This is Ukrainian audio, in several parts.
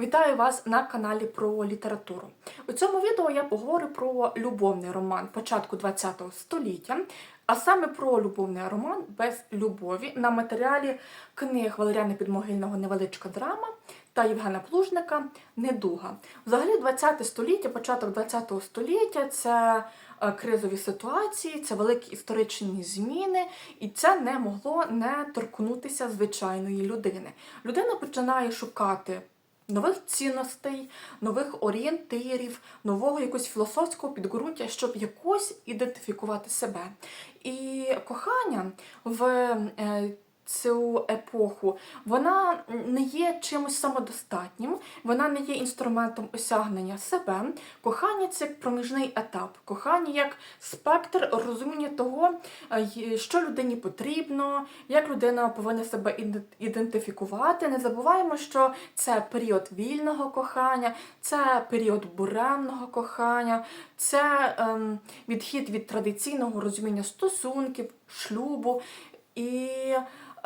Вітаю вас на каналі про літературу. У цьому відео я поговорю про любовний роман початку ХХ століття, а саме про любовний роман без любові на матеріалі книг Валеріана Підмогильного Невеличка драма та Євгена Плужника Недуга. Взагалі, ХХ століття, початок ХХ століття це е, кризові ситуації, це великі історичні зміни, і це не могло не торкнутися звичайної людини. Людина починає шукати нових цінностей, нових орієнтирів, нового якогось філософського підґрунтя, щоб якось ідентифікувати себе. І кохання в е, цю епоху вона не є чимось самодостатнім, вона не є інструментом осягнення себе. Кохання це як проміжний етап, кохання як спектр розуміння того, е, що людині потрібно, як людина повинна себе ідентифікувати. Не забуваємо, що це період вільного кохання, це період буремного кохання, це ем, відхід від традиційного розуміння стосунків, шлюбу. І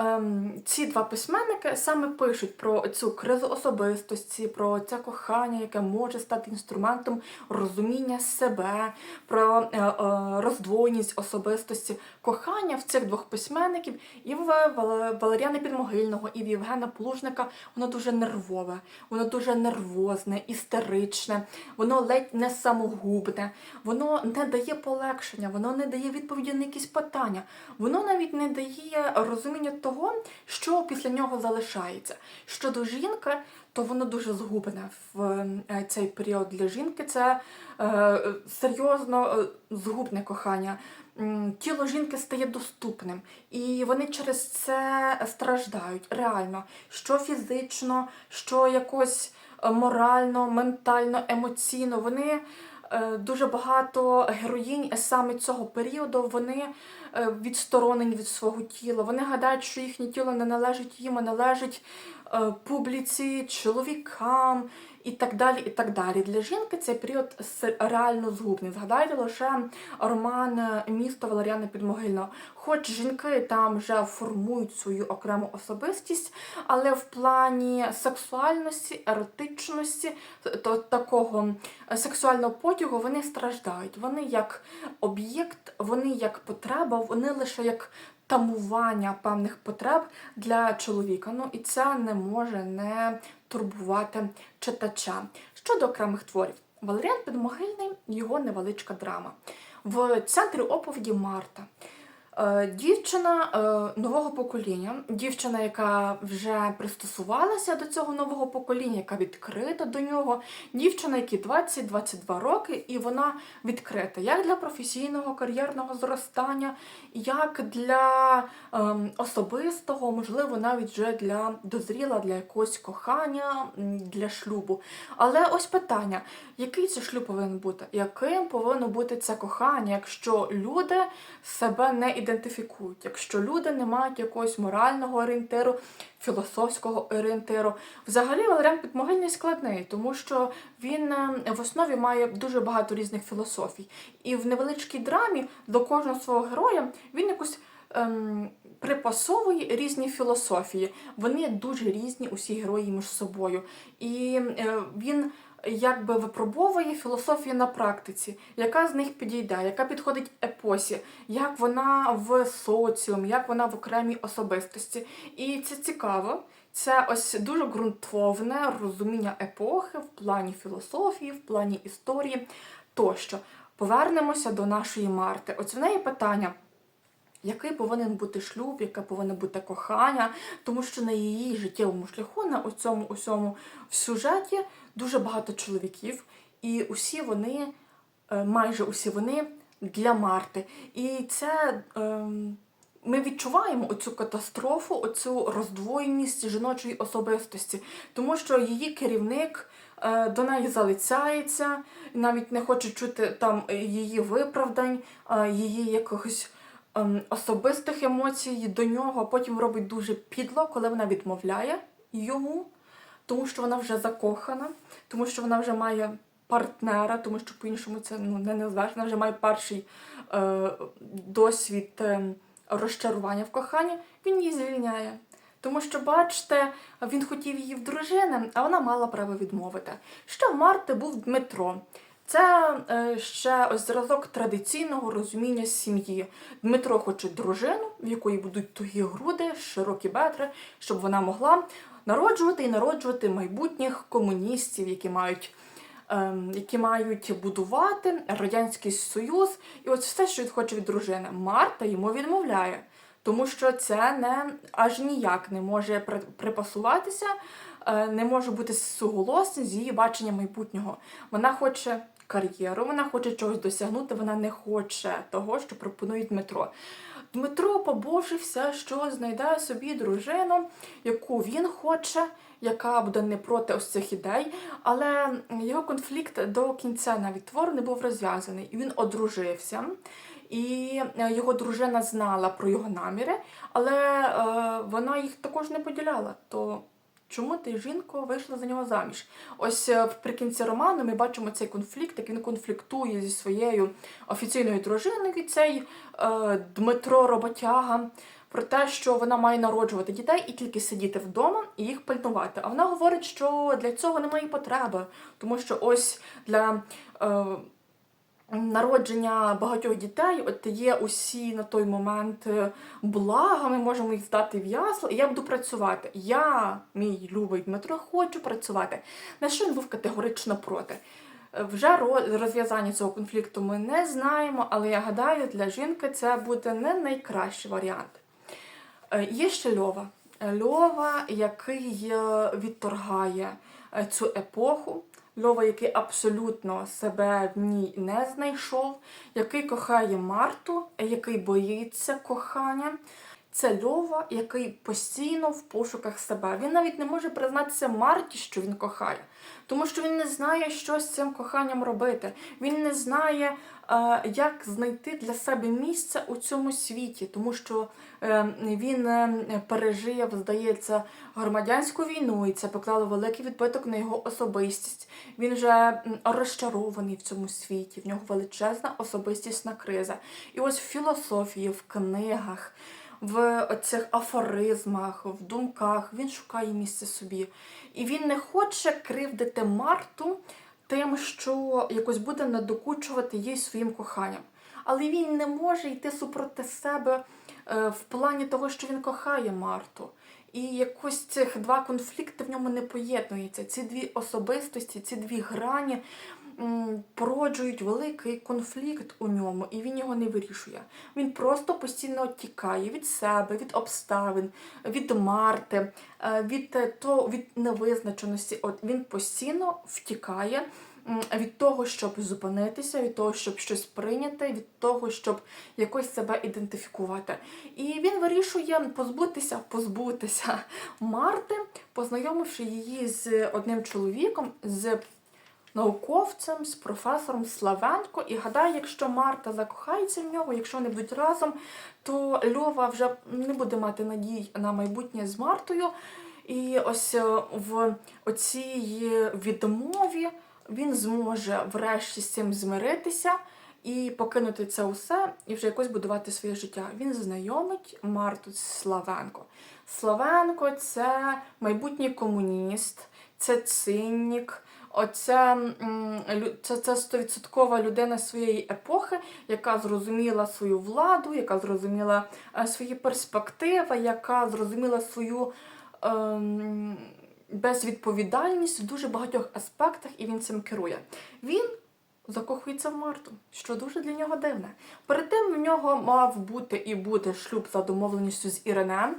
ем, ці два письменники саме пишуть про цю кризу особистості, про це кохання, яке може стати інструментом розуміння себе, про е, е, роздвоєність особистості. Кохання в цих двох письменників і в Вал- Валеріана Підмогильного, і в Євгена Плужника воно дуже нервове, воно дуже нервозне, істеричне, воно ледь не самогубне, воно не дає полегшення, воно не дає відповіді на якісь питання, воно навіть не дає розуміння того, що після нього залишається. Щодо жінки, то воно дуже згубне в е, цей період для жінки. Це е, серйозно е, згубне кохання. Тіло жінки стає доступним, і вони через це страждають реально, що фізично, що якось е, морально, ментально, емоційно. Вони е, дуже багато героїнь саме цього періоду вони е, відсторонені від свого тіла. Вони гадають, що їхнє тіло не належить їм, а належить публіці, чоловікам і так далі. і так далі. Для жінки цей період реально згубний. Згадайте лише роман е, Місто Валеріана Підмогильного. Хоч жінки там вже формують свою окрему особистість, але в плані сексуальності, еротичності, то, такого е, сексуального потягу вони страждають. Вони як об'єкт, вони як потреба, вони лише як тамування певних потреб для чоловіка. Ну і це не може не турбувати читача. Щодо окремих творів, Валеріан Підмогильний його невеличка драма. В центрі оповіді Марта. Е, Дівчина е, нового покоління, дівчина, яка вже пристосувалася до цього нового покоління, яка відкрита до нього, дівчина, якій 20-22 роки, і вона відкрита як для професійного кар'єрного зростання, як для ем, особистого, можливо, навіть вже для дозріла для якогось кохання, для шлюбу. Але ось питання: який це шлюб повинен бути? Яким повинно бути це кохання, якщо люди себе не ідентифікують, якщо люди не мають якогось морального орієнтиру, філософського орієнтиру. Взагалі Валеріан Підмогильний складний, тому що він е, в основі має дуже багато різних філософій. І в невеличкій драмі до кожного свого героя він якось. Ем, припасовує різні філософії. Вони дуже різні, усі герої між собою. І е, він якби випробовує філософію на практиці, яка з них підійде, яка підходить епосі, як вона в соціумі, як вона в окремій особистості. І це цікаво. Це ось дуже ґрунтовне розуміння епохи в плані філософії, в плані історії тощо. Повернемося до нашої Марти. Ось в неї питання. Який повинен бути шлюб, яке повинно бути кохання, тому що на її життєвому шляху, на цьому усьому в сюжеті дуже багато чоловіків, і усі вони, е, майже усі вони для Марти. І це ем, ми відчуваємо оцю катастрофу, оцю роздвоєність жіночої особистості, тому що її керівник е, до неї залицяється, навіть не хоче чути там її виправдань, її якихось ем, особистих емоцій до нього, потім робить дуже підло, коли вона відмовляє йому, тому що вона вже закохана, тому що вона вже має партнера, тому що по-іншому це ну, не назвеш, вона вже має перший е, досвід е, розчарування в коханні, він її звільняє. Тому що, бачите, він хотів її в дружини, а вона мала право відмовити. Ще в Марти був Дмитро. Це е, ще ось зразок традиційного розуміння сім'ї. Дмитро хоче дружину, в якої будуть тугі груди, широкі бедри, щоб вона могла народжувати і народжувати майбутніх комуністів, які мають. ем, Які мають будувати Радянський Союз, і ось все, що він хоче від дружини. Марта йому відмовляє, тому що це не аж ніяк не може при- припасуватися, е, не може бути суголосним з її баченням майбутнього. Вона хоче кар'єру, вона хоче чогось досягнути, вона не хоче того, що пропонує Дмитро. Дмитро побожився, що знайде собі дружину, яку він хоче, яка буде не проти ось цих ідей, але його конфлікт до кінця навіть твору не був розв'язаний. Він одружився. І е, його дружина знала про його наміри, але е, вона їх також не поділяла. То чому ти, жінко, вийшла за нього заміж? Ось е, вприкінці роману ми бачимо цей конфлікт, як він конфліктує зі своєю офіційною дружиною, цей е, Дмитро Роботяга, про те, що вона має народжувати дітей і тільки сидіти вдома і їх пильнувати. А вона говорить, що для цього немає потреби, тому що ось для. Е, Народження багатьох дітей, от є усі на той момент е, блага, ми можемо їх здати в ясла, і я буду працювати. Я, мій любий Дмитро, хочу працювати. На що він був категорично проти? Е, Вже розв'язання цього конфлікту ми не знаємо, але я гадаю, для жінки це буде не найкращий варіант. Е, Є ще Льова. Льова, який відторгає цю епоху. Льова, який абсолютно себе в ній не знайшов, який кохає Марту, який боїться кохання. Це Льова, який постійно в пошуках себе. Він навіть не може признатися Марті, що він кохає, тому що він не знає, що з цим коханням робити. Він не знає, як знайти для себе місце у цьому світі, тому що е, він е, пережив, здається, громадянську війну, і це поклало великий відбиток на його особистість. Він вже розчарований в цьому світі, в нього величезна особистісна криза. І ось в філософії, в книгах, в цих афоризмах, в думках він шукає місце собі. І він не хоче кривдити Марту тим, що якось буде надокучувати їй своїм коханням. Але він не може йти супроти себе е, в плані того, що він кохає Марту. І якось цих два конфлікти в ньому не поєднуються. Ці дві особистості, ці дві грані породжують великий конфлікт у ньому, і він його не вирішує. Він просто постійно тікає від себе, від обставин, від Марти, е, від, е, то, від невизначеності. От він постійно втікає від того, щоб зупинитися, від того, щоб щось прийняти, від того, щоб якось себе ідентифікувати. І він вирішує позбутися, позбутися Марти, познайомивши її з одним чоловіком, з науковцем, з професором Славенко. І гадає, якщо Марта закохається в нього, якщо вони будуть разом, то Льова вже не буде мати надій на майбутнє з Мартою. І ось е, в оцій відмові він зможе врешті з цим змиритися і покинути це усе, і вже якось будувати своє життя. Він знайомить Марту Славенко. Славенко це майбутній комуніст, це циннік. Оце м, це, це стовідсоткова людина своєї епохи, яка зрозуміла свою владу, яка зрозуміла е, свої перспективи, яка зрозуміла свою ем, безвідповідальність в дуже багатьох аспектах, і він цим керує. Він закохується в Марту, що дуже для нього дивне. Перед тим в нього мав бути і буде шлюб за домовленістю з Іринем.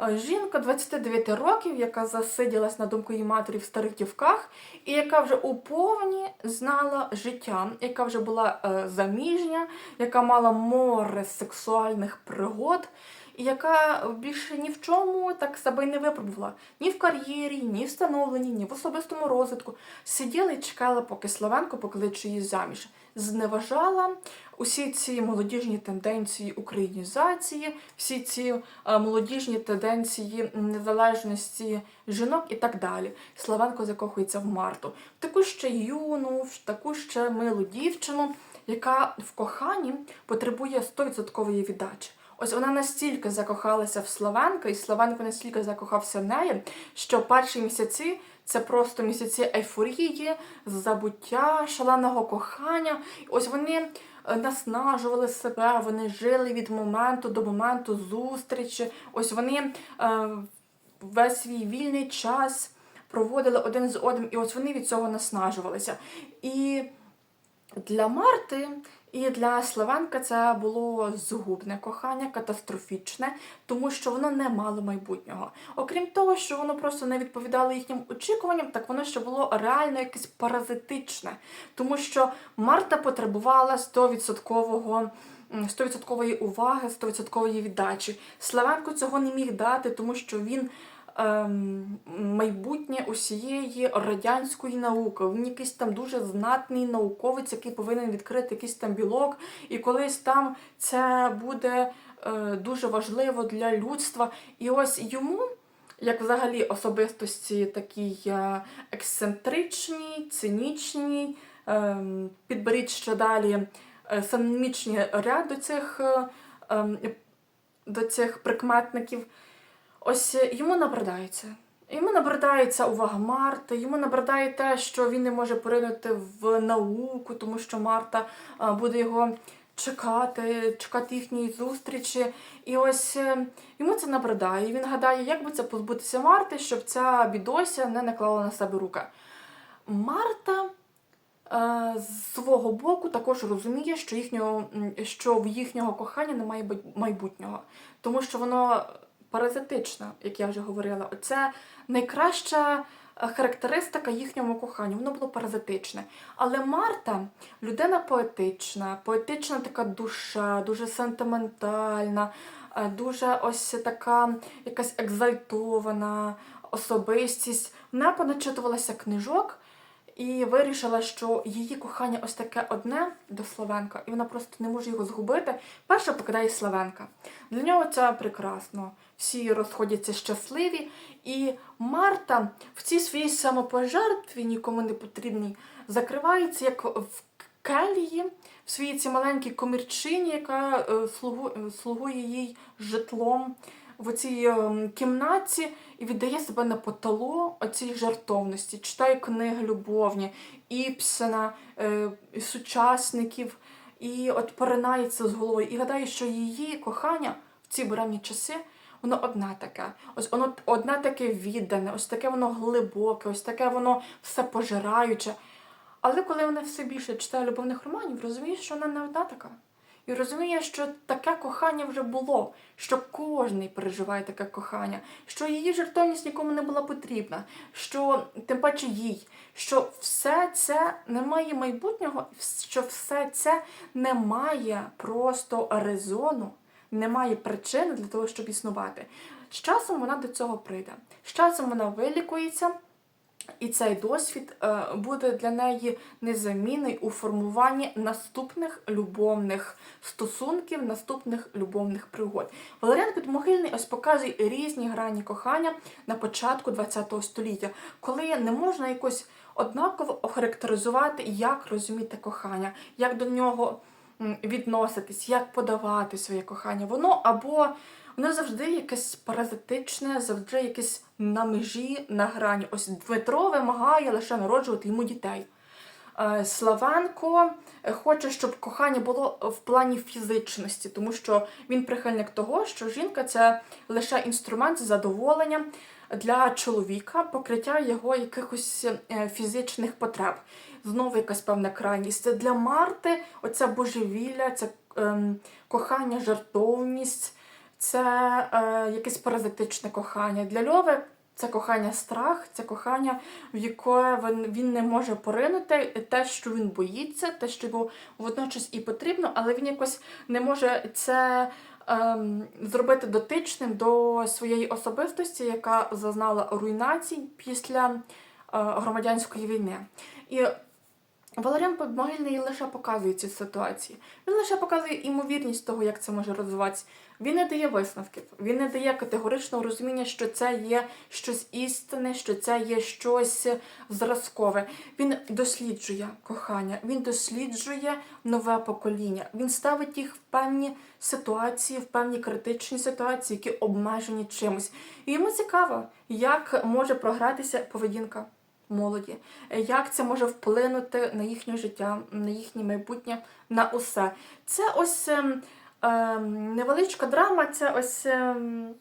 Е, Жінка 29 років, яка засиділась на думку її матері в старих дівках, і яка вже у повні знала життя, яка вже була е, заміжня, яка мала море сексуальних пригод, яка більше ні в чому так себе не випробувала. Ні в кар'єрі, ні в становленні, ні в особистому розвитку. Сиділа і чекала, поки Славенко покличе її заміж. Зневажала усі ці молодіжні тенденції українізації, всі ці е, молодіжні тенденції незалежності жінок і так далі. Славенко закохується в Марту. Таку ще юну, таку ще милу дівчину, яка в коханні потребує 100% віддачі. Ось вона настільки закохалася в Славенка, і Славенко настільки закохався в неї, що перші місяці це просто місяці ейфорії, забуття, шаленого кохання. Ось вони е, наснажували себе, вони жили від моменту до моменту зустрічі. Ось вони е, весь свій вільний час проводили один з одним, і ось вони від цього наснажувалися. І для Марти і для Славенка це було згубне кохання, катастрофічне, тому що воно не мало майбутнього. Окрім того, що воно просто не відповідало їхнім очікуванням, так воно ще було реально якесь паразитичне, тому що Марта потребувала 100% 100% уваги, 100% віддачі. Славенко цього не міг дати, тому що він майбутнє усієї радянської науки. Він якийсь там дуже знатний науковець, який повинен відкрити якийсь там білок, і колись там це буде е, дуже важливо для людства. І ось йому. Як взагалі особистості такій е, ексцентричній, цинічній, ем, підберіть ще далі е, синонімічний ряд до цих, ем, до цих прикметників. Ось е, йому набридається. Йому набридається увага Марти, йому набридає те, що він не може поринути в науку, тому що Марта буде його чекати, чекати їхньої зустрічі. І ось е, йому це набридає. Він гадає, як би це позбутися Марти, щоб ця бідося не наклала на себе руки. Марта е, з свого боку також розуміє, що, їхнього, що в їхнього кохання немає майбутнього, тому що воно паразитичне, як я вже говорила. Це найкраща е, характеристика їхньому коханню. Воно було паразитичне. Але Марта людина поетична, поетична така душа, дуже сентиментальна, е, дуже ось така якась екзальтована особистість. Вона поначитувалася книжок. І вирішила, що її кохання ось таке одне до Славенка, і вона просто не може його згубити. Перша покидає Славенка. Для нього це прекрасно. Всі розходяться щасливі. І Марта в цій своїй самопожертві, нікому не потрібній, закривається як в келії, в своїй цій маленькій комірчині, яка е, слугує їй житлом в цій ем, кімнаті і віддає себе на потало оцій жартовності, читає книги любовні, Іпсена, е, і сучасників, і от поринається з головою, і гадає, що її кохання в ці буремні часи. Воно одне таке, ось воно одне таке віддане, ось таке воно глибоке, ось таке воно все пожираюче. Але коли вона все більше читає любовних романів, розуміє, що вона не одна така. І розуміє, що таке кохання вже було, що кожний переживає таке кохання, що її жертовність нікому не була потрібна, що тим паче їй, що все це не має майбутнього, що все це не має просто резону, не має причини для того, щоб існувати. З часом вона до цього прийде. З часом вона вилікується. І цей досвід е, буде для неї незамінний у формуванні наступних любовних стосунків, наступних любовних пригод. Валеріан Підмогильний ось показує різні грані кохання на початку ХХ століття, коли не можна якось однаково охарактеризувати, як розуміти кохання, як до нього відноситись, як подавати своє кохання. Воно або Воно завжди якесь паразитичне, завжди якесь на межі, на грані. Ось Дмитро вимагає лише народжувати йому дітей. Е, Славенко хоче, щоб кохання було в плані фізичності, тому що він прихильник того, що жінка це лише інструмент задоволення для чоловіка, покриття його якихось е, фізичних потреб. Знову якась певна крайність. Для Марти оця божевілля, це ем, кохання, жартовність це е, якесь паразитичне кохання. Для Льови це кохання страх, це кохання, в яке він, він не може поринути, те, що він боїться, те, що йому водночас і потрібно, але він якось не може це ем, зробити дотичним до своєї особистості, яка зазнала руйнацій після е, громадянської війни. І Валеріан Подмогильний лише показує ці ситуації. Він лише показує імовірність того, як це може розвиватися. Він не дає висновків, він не дає категоричного розуміння, що це є щось істинне, що це є щось зразкове. Він досліджує кохання, він досліджує нове покоління. Він ставить їх в певні ситуації, в певні критичні ситуації, які обмежені чимось. І йому цікаво, як може програтися поведінка молоді, як це може вплинути на їхнє життя, на їхнє майбутнє, на усе. Це ось е, невеличка драма, це ось. Ем,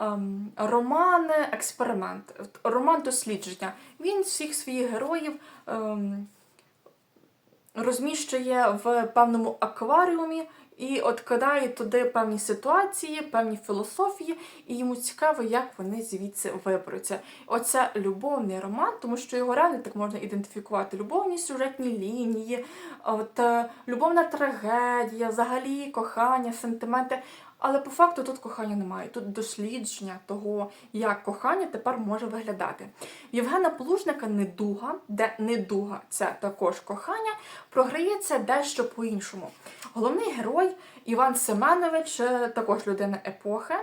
ем, роман експеримент, роман дослідження. Він всіх своїх героїв розміщує в певному акваріумі і от кидає туди певні ситуації, певні філософії, і йому цікаво, як вони звідси виберуться. Оце любовний роман, тому що його реально так можна ідентифікувати. Любовні сюжетні лінії, от е, любовна трагедія, взагалі кохання, сентименти. Але по факту тут кохання немає. Тут дослідження того, як кохання тепер може виглядати. Євгена Полужника недуга, де недуга це також кохання, програється дещо по-іншому. Головний герой Іван Семенович е, також людина епохи,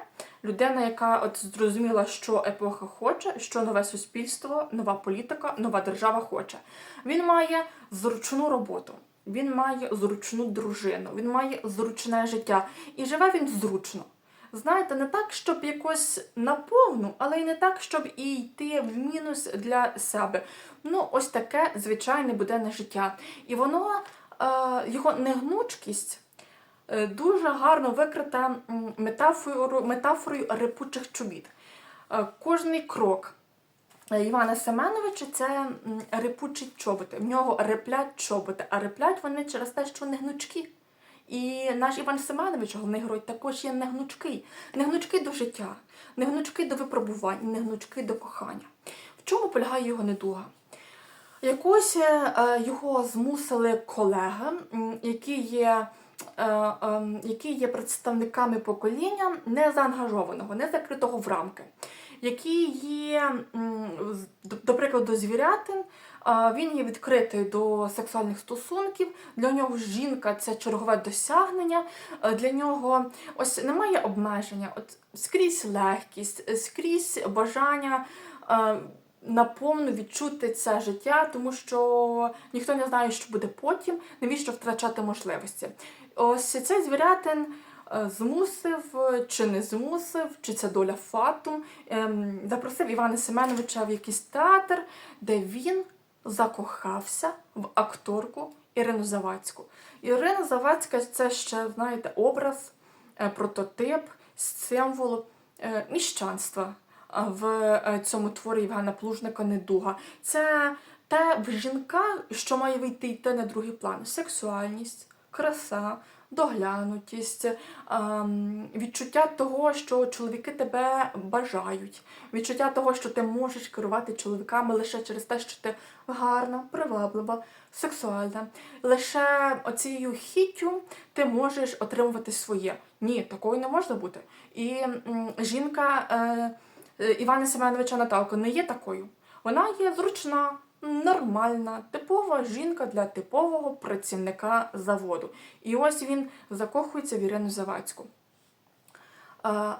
людина, яка от зрозуміла, що епоха хоче, що нове суспільство, нова політика, нова держава хоче. Він має зручну роботу. Він має зручну дружину, він має зручне життя. І живе він зручно. Знаєте, не так, щоб якось наповну, але й не так, щоб і йти в мінус для себе. Ну, ось таке звичайне буденне життя. І воно, е, його негнучкість е, дуже гарно викрита метафорою, метафорою репучих чобіт. Е, Кожний крок. Е, Івана Семеновича це репучі чоботи. В нього реплять чоботи, а реплять вони через те, що не гнучкі. І наш Іван Семенович, головний герой, також є негнучкий. Негнучкий до життя, негнучкий до випробувань, негнучкий до кохання. В чому полягає його недуга? Якось е, його змусили колеги, які є, е, е, які є представниками покоління незаангажованого, не закритого в рамки, які є, до- прикладу, звірятин. Він є відкритий до сексуальних стосунків. Для нього жінка це чергове досягнення. Для нього ось немає обмеження. От скрізь легкість, скрізь бажання наповну відчути це життя, тому що ніхто не знає, що буде потім, навіщо втрачати можливості. Ось цей звірятин змусив е, чи не змусив, чи це доля фатум, ем, запросив Івана Семеновича в якийсь театр, де він закохався в акторку Ірину Завадську. Ірина Завадська це ще, знаєте, образ, е, прототип, символ е, міщанства в цьому творі Євгена Плужника Недуга. Це те в жінках, що має вийти йти на другий план: сексуальність, краса, доглянутість, ем, відчуття того, що чоловіки тебе бажають, відчуття того, що ти можеш керувати чоловіками лише через те, що ти гарна, приваблива, сексуальна. Лише оцією хіттю ти можеш отримувати своє. Ні, такою не можна бути. І жінка. Е, Е, Івана Семеновича Наталко не є такою. Вона є зручна, нормальна, типова жінка для типового працівника заводу. І ось він закохується в Ірину Завадську.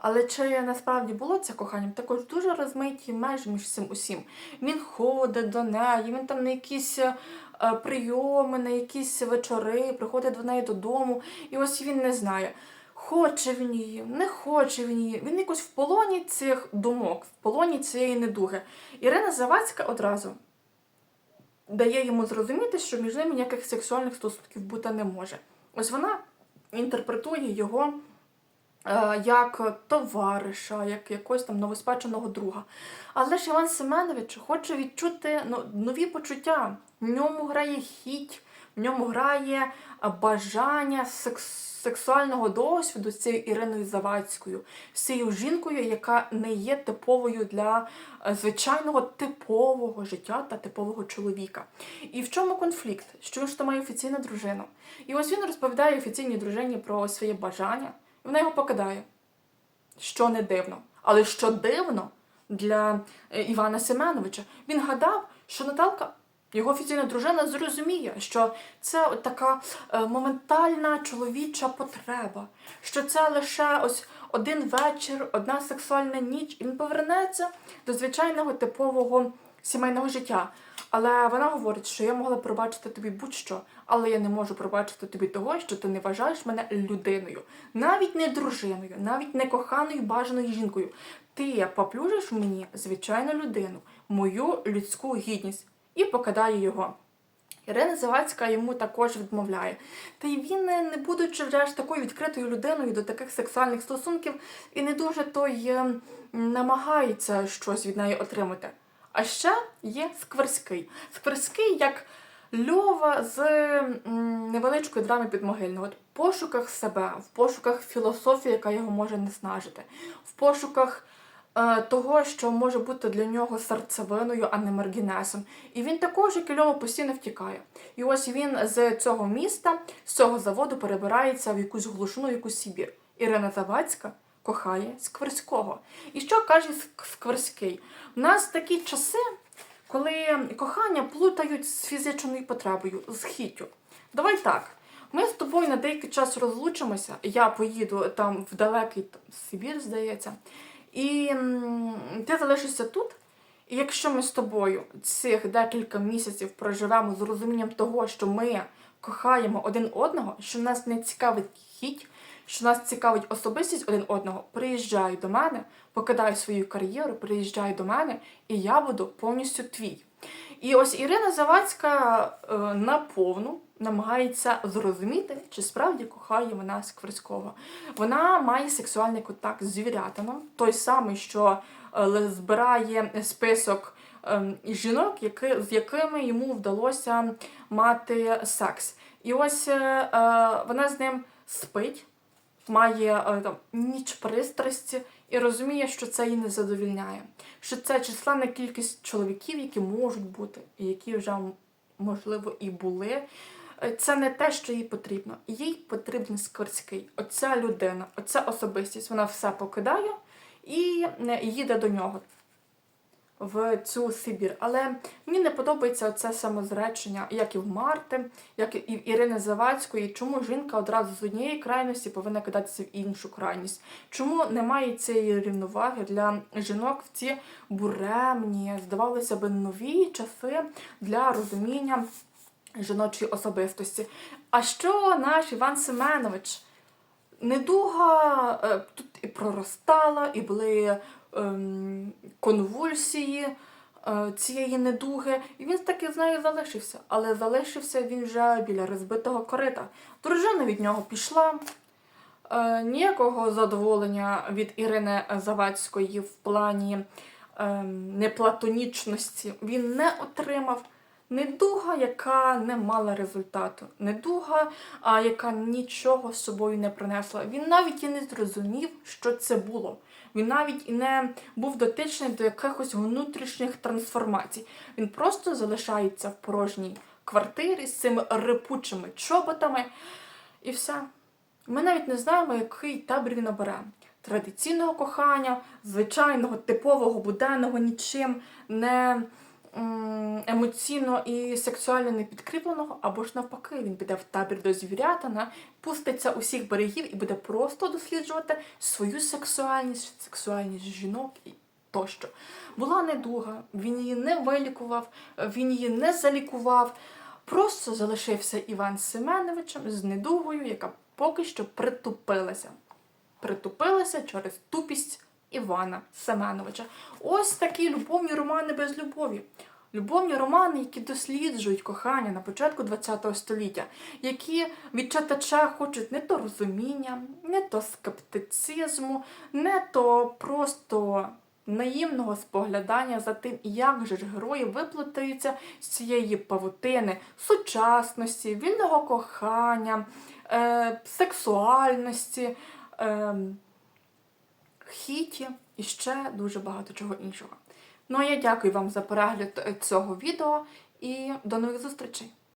Але чи насправді було це коханням? Також дуже розмиті межі між цим усім. Він ходить до неї, він там на якісь е, прийоми, на якісь вечори, приходить до неї додому, і ось він не знає. Хоче він її, не хоче він її. Він якось в полоні цих думок, в полоні цієї недуги. Ірина Завадська одразу дає йому зрозуміти, що між ними ніяких сексуальних стосунків бути не може. Ось вона інтерпретує його е, як товариша, як якогось там новоспеченого друга. Але ж Іван Семенович хоче відчути ну, нові почуття. В ньому грає хіть, в ньому грає бажання секс сексуального досвіду з цією Іриною Завадською, з цією жінкою, яка не є типовою для е, звичайного типового життя та типового чоловіка. І в чому конфлікт? Що ж то має офіційну дружину? І ось він розповідає офіційній дружині про своє бажання, і вона його покидає. Що не дивно. Але що дивно для е, Івана Семеновича, він гадав, що Наталка Його офіційна дружина зрозуміє, що це така е, моментальна чоловіча потреба, що це лише ось один вечір, одна сексуальна ніч, і він повернеться до звичайного типового сімейного життя. Але вона говорить, що я могла пробачити тобі будь-що, але я не можу пробачити тобі того, що ти не вважаєш мене людиною, навіть не дружиною, навіть не коханою бажаною жінкою. Ти поплюжиш мені звичайну людину, мою людську гідність і покидає його. Ірина Завадська йому також відмовляє. Та й він, не не будучи ж такою відкритою людиною до таких сексуальних стосунків, і не дуже той е, намагається щось від неї отримати. А ще є Скверський. Скверський як Льова з невеличкої драми підмогильного. От в пошуках себе, в пошуках філософії, яка його може наснажити, в пошуках е, того, що може бути для нього серцевиною, а не маргінесом. І він також, Льова, постійно втікає. І ось він з цього міста, з цього заводу перебирається в якусь глушину, якусь Сибір. Ірина Завадська кохає Скверського. І що каже Скверський? У нас такі часи, коли кохання плутають з фізичною потребою, з хіттю. Давай так. Ми з тобою на деякий час розлучимося. Я поїду там в далекий Сибір, здається, і ти залишишся тут. І якщо ми з тобою цих декілька місяців проживемо з розумінням того, що ми кохаємо один одного, що нас не цікавить хіть, що нас цікавить особистість один одного, приїжджай до мене, покидай свою кар'єру, приїжджай до мене, і я буду повністю твій. І ось Ірина Завадська е, наповну намагається зрозуміти, чи справді кохає вона Скверського. Вона має сексуальний контакт з звірятином, той самий, що е, збирає список ем, жінок, з якими йому вдалося мати секс. І ось е, вона з ним спить, має е, там, ніч пристрасті і розуміє, що це її не задовільняє. Що це численна кількість чоловіків, які можуть бути, і які вже, можливо, і були. Е, Це не те, що їй потрібно. Їй потрібен Скорський. Оця людина, оця особистість, вона все покидає і е, їде до нього в цю Сибір. Але мені не подобається це самозречення, як і в Марти, як і в Ірини Завадської. Чому жінка одразу з однієї крайності повинна кидатися в іншу крайність? Чому немає цієї рівноваги для жінок в ці буремні, здавалося би, нові часи для розуміння жіночої особистості? А що наш Іван Семенович? Недуга е, тут і проростала, і були конвульсії е, цієї недуги. І він таки з нею залишився. Але залишився він вже біля розбитого корита. Дружина від нього пішла. Е, ніякого задоволення від Ірини Завадської в плані ем, неплатонічності він не отримав. Недуга, яка не мала результату, недуга, а, яка нічого з собою не принесла. Він навіть і не зрозумів, що це було. Він навіть і не був дотичний до якихось внутрішніх трансформацій. Він просто залишається в порожній квартирі з цими рипучими чоботами. І все. Ми навіть не знаємо, який табір він обере. Традиційного кохання, звичайного, типового, буденного, нічим не емоційно і сексуально не підкріпленого, або ж навпаки, він піде в табір до звірятина, пуститься усіх берегів і буде просто досліджувати свою сексуальність, сексуальність жінок і тощо. Була недуга, він її не вилікував, він її не залікував. Просто залишився Іван Семеновичем з недугою, яка поки що притупилася. Притупилася через тупість Івана Семеновича. Ось такі любовні романи без любові. Любовні романи, які досліджують кохання на початку ХХ століття, які від читача хочуть не то розуміння, не то скептицизму, не то просто наївного споглядання за тим, як же ж герої виплутаються з цієї павутини сучасності, вільного кохання, е, сексуальності, е, хіті і ще дуже багато чого іншого. Ну а я дякую вам за перегляд е, цього відео і до нових зустрічей!